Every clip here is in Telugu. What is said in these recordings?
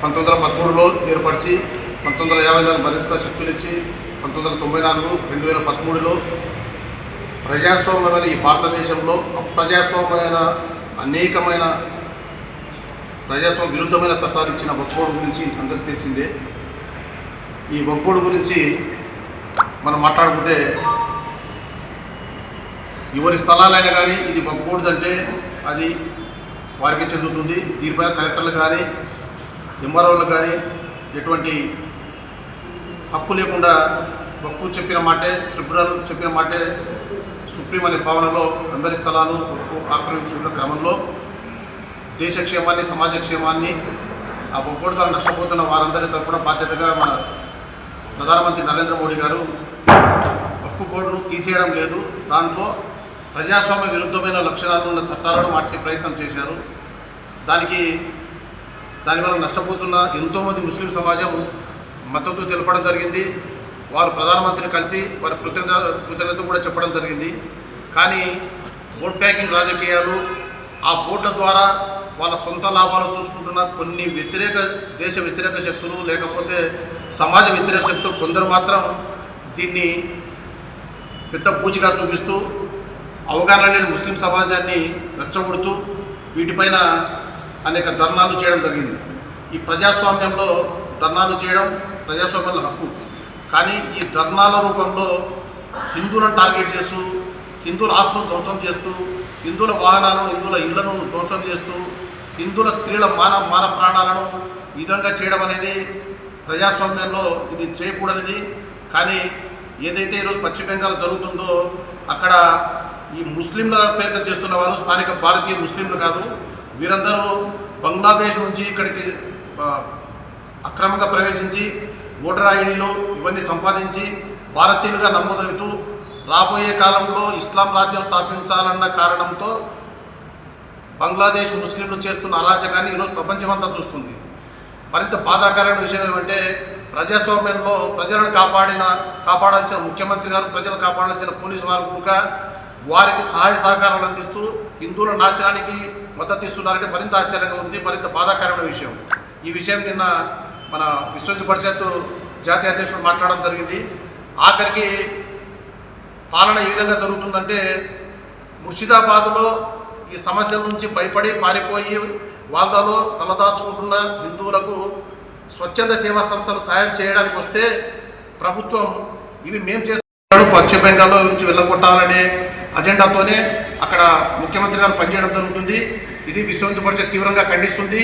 పంతొమ్మిది వందల పదమూడులో ఏర్పరిచి పంతొమ్మిది వందల యాభై నాలుగు మరింత శక్తులిచ్చి పంతొమ్మిది వందల తొంభై నాలుగు రెండు వేల పదమూడులో ప్రజాస్వామ్యమైన ఈ భారతదేశంలో అప్రజాస్వామ్యమైన అనేకమైన ప్రజాస్వామ్య విరుద్ధమైన చట్టాలు ఇచ్చిన ఒక్కోడు గురించి అందరికి తెలిసిందే. ఈ ఒక్కోడు గురించి మనం మాట్లాడుకుంటే ఎవరి స్థలాలైనా కానీ ఇది ఒక్కోడుదంటే అది వారికి చెందుతుంది. దీనిపైన కలెక్టర్లు కానీ ఎంఆర్ఓలకు కానీ ఎటువంటి హక్కు లేకుండా వక్కు చెప్పిన మాటే ట్రిబ్యునల్ చెప్పిన మాటే సుప్రీం అనే భావనలో అందరి స్థలాలు ఆక్రమించుకున్న క్రమంలో దేశ క్షేమాన్ని సమాజ క్షేమాన్ని ఆ ఒక్కోడుతో నష్టపోతున్న వారందరి తరపున బాధ్యతగా మన ప్రధానమంత్రి నరేంద్ర మోడీ గారు వక్కు కోడ్ను తీసేయడం లేదు. దాంట్లో ప్రజాస్వామ్య విరుద్ధమైన లక్షణాలు ఉన్న చట్టాలను మార్చే ప్రయత్నం చేశారు. దానికి దానివల్ల నష్టపోతున్న ఎంతోమంది ముస్లిం సమాజం మద్దతు తెలపడం జరిగింది. వారు ప్రధానమంత్రిని కలిసి వారి కృతజ్ఞత కృతజ్ఞత కూడా చెప్పడం జరిగింది. కానీ ఓట్ బ్యాంకింగ్ రాజకీయాలు ఆ ఓట్ల ద్వారా వాళ్ళ సొంత లాభాలు చూసుకుంటున్న కొన్ని వ్యతిరేక దేశ వ్యతిరేక శక్తులు లేకపోతే సమాజ వ్యతిరేక శక్తులు కొందరు మాత్రం దీన్ని పెద్ద పూచిగా చూపిస్తూ అవగాహన లేని ముస్లిం సమాజాన్ని రెచ్చగొడుతూ వీటిపైన అనేక ధర్నాలు చేయడం జరిగింది. ఈ ప్రజాస్వామ్యంలో ధర్నాలు చేయడం ప్రజాస్వామ్యంలో హక్కు. కానీ ఈ ధర్నాల రూపంలో హిందువులను టార్గెట్ చేస్తూ హిందువుల ఆస్తులను ధ్వంసం చేస్తూ హిందువుల వాహనాలను హిందువుల ఇళ్ళను ధ్వంసం చేస్తూ హిందువుల స్త్రీల మాన మాన ప్రాణాలను ఈ విధంగా చేయడం అనేది ప్రజాస్వామ్యంలో ఇది చేయకూడనిది. కానీ ఏదైతే ఈరోజు పశ్చిమ బెంగాల్ జరుగుతుందో అక్కడ ఈ ముస్లింల పేరున చేస్తున్న వారు స్థానిక భారతీయ ముస్లింలు కాదు వీరందరూ బంగ్లాదేశ్ నుంచి ఇక్కడికి అక్రమంగా ప్రవేశించి ఓటర్ ఐడీలు ఇవన్నీ సంపాదించి భారతీయులుగా నమోదవుతూ రాబోయే కాలంలో ఇస్లాం రాజ్యం స్థాపించాలన్న కారణంతో బంగ్లాదేశ్ ముస్లింలు చేస్తున్న అరాచకాన్ని ఈరోజు ప్రపంచమంతా చూస్తుంది. మరింత బాధాకరమైన విషయం ఏమంటే ప్రజాస్వామ్యంలో ప్రజలను కాపాడిన కాపాడాల్సిన ముఖ్యమంత్రి గారు ప్రజలు కాపాడాల్సిన పోలీసు వారు కూడా వారికి సహాయ సహకారాలు అందిస్తూ హిందువుల నాశనానికి మద్దతు ఇస్తున్నారంటే మరింత ఆశ్చర్యంగా ఉంది మరింత బాధాకరమైన విషయం. ఈ విషయం నిన్న మన విశ్వహిందు పరిషత్ జాతీయ అధ్యక్షుడు మాట్లాడడం జరిగింది. ఆఖరికి పాలన ఏ విధంగా జరుగుతుందంటే ముర్షిదాబాద్లో ఈ సమస్యల నుంచి భయపడి పారిపోయి వాళ్ళలో తలదాచుకుంటున్న హిందువులకు స్వచ్ఛంద సేవా సంస్థలు సాయం చేయడానికి వస్తే ప్రభుత్వం ఇవి మేము చేస్తాం పశ్చిమ బెంగాల్లో నుంచి వెళ్ళగొట్టాలనే అజెండాతోనే అక్కడ ముఖ్యమంత్రి గారు పనిచేయడం జరుగుతుంది. ఇది విశ్వ పరిషత్ తీవ్రంగా ఖండిస్తుంది.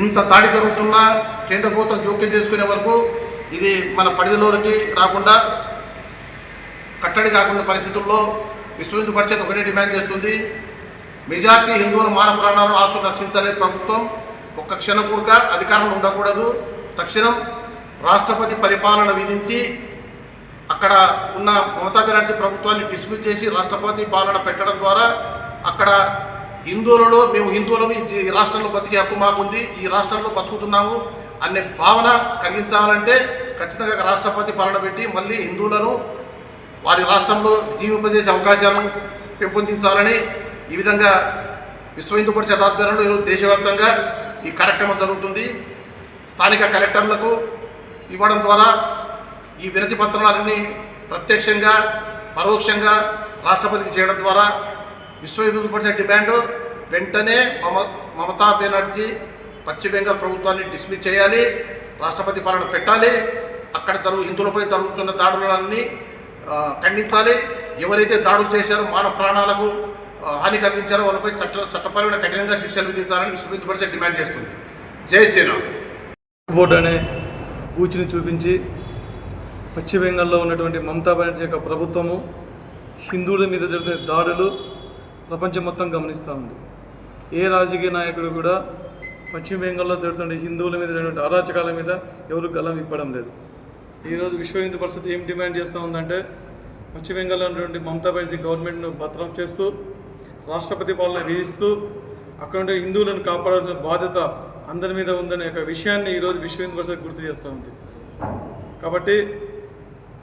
ఇంత దాడి జరుగుతున్నా కేంద్ర ప్రభుత్వం జోక్యం చేసుకునే వరకు ఇది మన పరిధిలోకి రాకుండా కట్టడి కాకుండా పరిస్థితుల్లో విశ్వహిందు పరిషత్ ఒకటే డిమాండ్ చేస్తుంది. మెజార్టీ హిందువుల మాన ప్రాణాలను ఆస్తులు రక్షించాలనే ప్రభుత్వం. ఒక్క క్షణం కూడా అధికారంలో ఉండకూడదు. తక్షణం రాష్ట్రపతి పరిపాలన విధించి అక్కడ ఉన్న మమతా బెనర్జీ ప్రభుత్వాన్ని డిస్మిస్ చేసి రాష్ట్రపతి పాలన పెట్టడం ద్వారా అక్కడ హిందువులలో మేము హిందువులము ఈ రాష్ట్రంలో బతికే హక్కు మాకుంది ఈ రాష్ట్రంలో బతుకుతున్నాము అనే భావన కలిగించాలంటే ఖచ్చితంగా రాష్ట్రపతి పాలన పెట్టి మళ్ళీ హిందువులను వారి రాష్ట్రంలో జీవింపజేసే అవకాశాలను పెంపొందించాలని ఈ విధంగా విశ్వ హిందూ పరిషత్ ఆధ్వర్యంలో ఈరోజు దేశవ్యాప్తంగా ఈ కార్యక్రమం జరుగుతుంది. స్థానిక కలెక్టర్లకు ఇవ్వడం ద్వారా ఈ వినతి పత్రాలన్నీ ప్రత్యక్షంగా పరోక్షంగా రాష్ట్రపతికి చేయడం ద్వారా విశ్వ డిమాండ్ వెంటనే మమ మమతా బెనర్జీ పశ్చిమ బెంగాల్ ప్రభుత్వాన్ని డిస్మిస్ చేయాలి రాష్ట్రపతి పాలన పెట్టాలి అక్కడ జరుగు హిందువులపై జరుగుతున్న దాడులన్నీ ఖండించాలి. ఎవరైతే దాడులు చేశారో మానవ ప్రాణాలకు హాని కలిగించారో వాళ్ళపై చట్ట చట్టపరమైన కఠినంగా శిక్షలు విధించాలని విశ్వ పరిషత్ డిమాండ్ చేస్తుంది. జై శ్రీరామ్. బోర్డు అనే కూర్చుని చూపించి పశ్చిమ బెంగాల్లో ఉన్నటువంటి మమతా బెనర్జీ యొక్క ప్రభుత్వము హిందువుల మీద జరిగే దాడులు ప్రపంచం మొత్తం గమనిస్తూ ఉంది. ఏ రాజకీయ నాయకుడు కూడా పశ్చిమ బెంగాల్లో జరుగుతున్న హిందువుల మీద జరిగిన అరాచకాల మీద ఎవరు గలం ఇప్పడం లేదు. ఈరోజు విశ్వ హిందూ పరిస్థితి ఏం డిమాండ్ చేస్తూ ఉందంటే పశ్చిమ బెంగాల్లో ఉన్నటువంటి మమతా బెనర్జీ గవర్నమెంట్ను బర్తరఫ్ చేస్తూ రాష్ట్రపతి పాలన విధిస్తూ అక్కడ ఉండే హిందువులను కాపాడాల్సిన బాధ్యత అందరి మీద ఉందనే ఒక విషయాన్ని ఈరోజు విశ్వ హిందూ పరిషత్ గుర్తు చేస్తూ ఉంది. కాబట్టి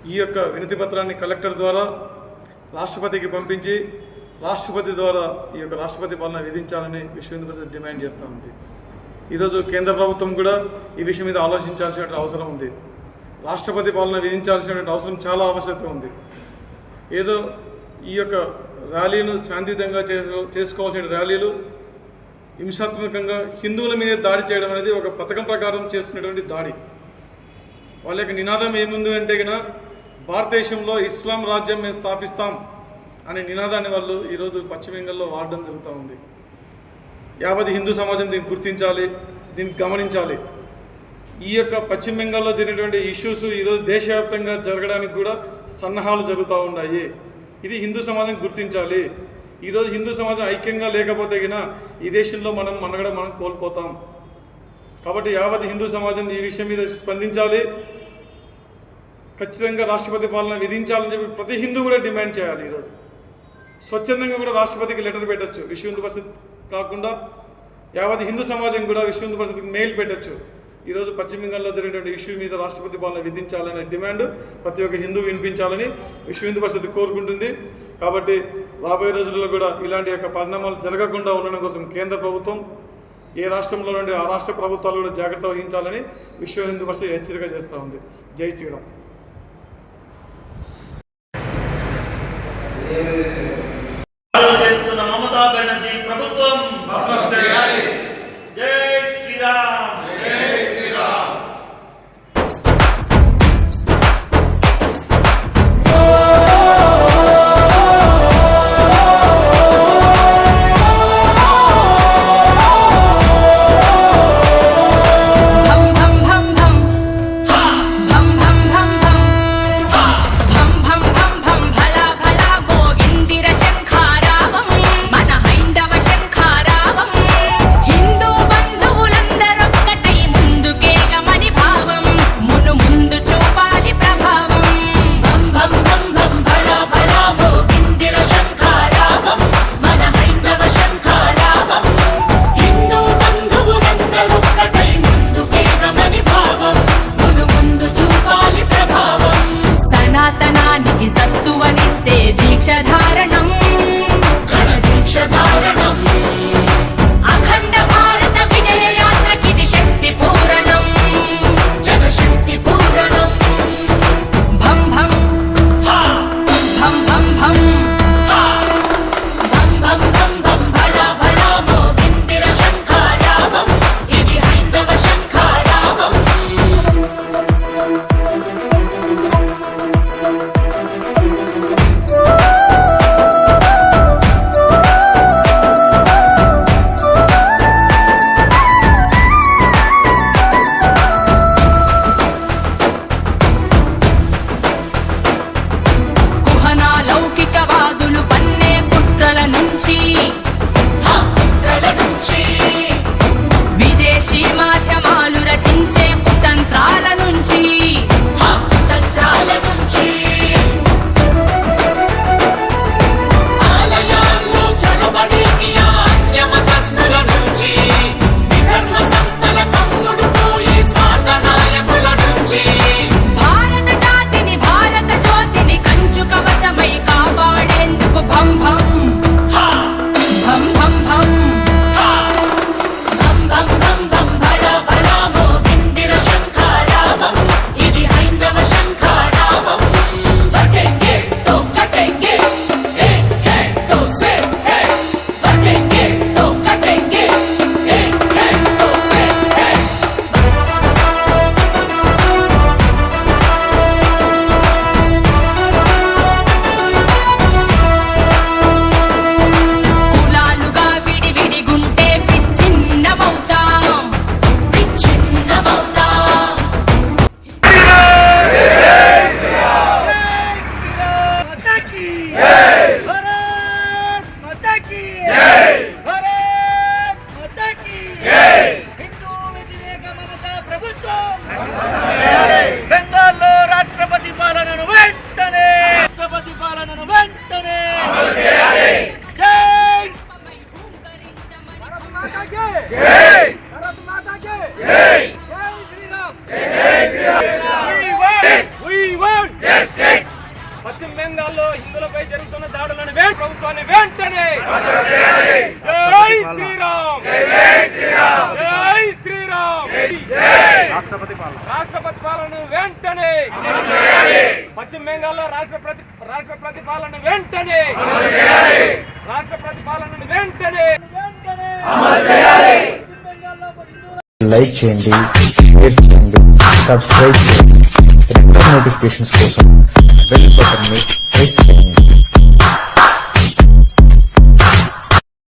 ఈ యొక్క వినతి పత్రాన్ని కలెక్టర్ ద్వారా రాష్ట్రపతికి పంపించి రాష్ట్రపతి ద్వారా ఈ యొక్క రాష్ట్రపతి పాలన విధించాలని విశ్వ హిందూ పరిషత్ డిమాండ్ చేస్తూ ఉంది. ఈరోజు కేంద్ర ప్రభుత్వం కూడా ఈ విషయం మీద ఆలోచించాల్సిన అవసరం ఉంది. రాష్ట్రపతి పాలన విధించాల్సినటువంటి అవసరం చాలా ఆవశ్యకత ఉంది. ఏదో ఈ యొక్క ర్యాలీను శాంతియుతంగా చేసుకోవాల్సిన ర్యాలీలు హింసాత్మకంగా హిందువుల మీద దాడి చేయడం అనేది ఒక పథకం ప్రకారం చేస్తున్నటువంటి దాడి. వాళ్ళ యొక్క నినాదం ఏముంది అంటే కనుక భారతదేశంలో ఇస్లాం రాజ్యం మేము స్థాపిస్తాం అనే నినాదాన్ని వాళ్ళు ఈరోజు పశ్చిమ బెంగాల్లో వాడడం జరుగుతూ ఉంది. యావత్ హిందూ సమాజం దీన్ని గుర్తించాలి దీన్ని గమనించాలి. ఈ యొక్క పశ్చిమ బెంగాల్లో జరిగినటువంటి ఇష్యూస్ ఈరోజు దేశవ్యాప్తంగా జరగడానికి కూడా సన్నాహాలు జరుగుతూ ఉన్నాయి. ఇది హిందూ సమాజం గుర్తించాలి. ఈరోజు హిందూ సమాజం ఐక్యంగా లేకపోతే గిన ఈ దేశంలో మనం మనగడ మనం కోల్పోతాం. కాబట్టి యావత్ హిందూ సమాజం ఈ విషయం మీద స్పందించాలి. ఖచ్చితంగా రాష్ట్రపతి పాలన విధించాలని చెప్పి ప్రతి హిందూ కూడా డిమాండ్ చేయాలి ఈరోజు. స్వచ్ఛందంగా కూడా రాష్ట్రపతికి లెటర్ పెట్టచ్చు విశ్వ హిందూ పరిషత్ కాకుండా యావత్ హిందూ సమాజం కూడా విశ్వ హిందూ పరిషత్కి మెయిల్ పెట్టచ్చు. ఈరోజు పశ్చిమ బెంగాల్లో జరిగినటువంటి ఇష్యూ మీద రాష్ట్రపతి పాలన విధించాలనే డిమాండ్ ప్రతి ఒక్క హిందూ వినిపించాలని విశ్వ హిందూ పరిషత్ కోరుకుంటుంది. కాబట్టి రాబోయే రోజుల్లో కూడా ఇలాంటి యొక్క పరిణామాలు జరగకుండా ఉండడం కోసం కేంద్ర ప్రభుత్వం ఏ రాష్ట్రంలో నుండి ఆ రాష్ట్ర ప్రభుత్వాలు కూడా జాగ్రత్త వహించాలని విశ్వ హిందూ పరిషత్ హెచ్చరిక చేస్తూ ఉంది. జై శ్రీరామ్. É... బెంగాల్లో రాష్ట్ర ప్రతి రాష్ట్ర ప్రతిపాలన వెంటనే! రాష్ట్ర ప్రతిపాలన వెంటనే! లైక్ చేయండి షేర్ చేయండి సబ్స్క్రైబ్ చేయండి. నోటిఫికేషన్స్ కోసం బెల్ బటన్ ప్రెస్ చేయండి.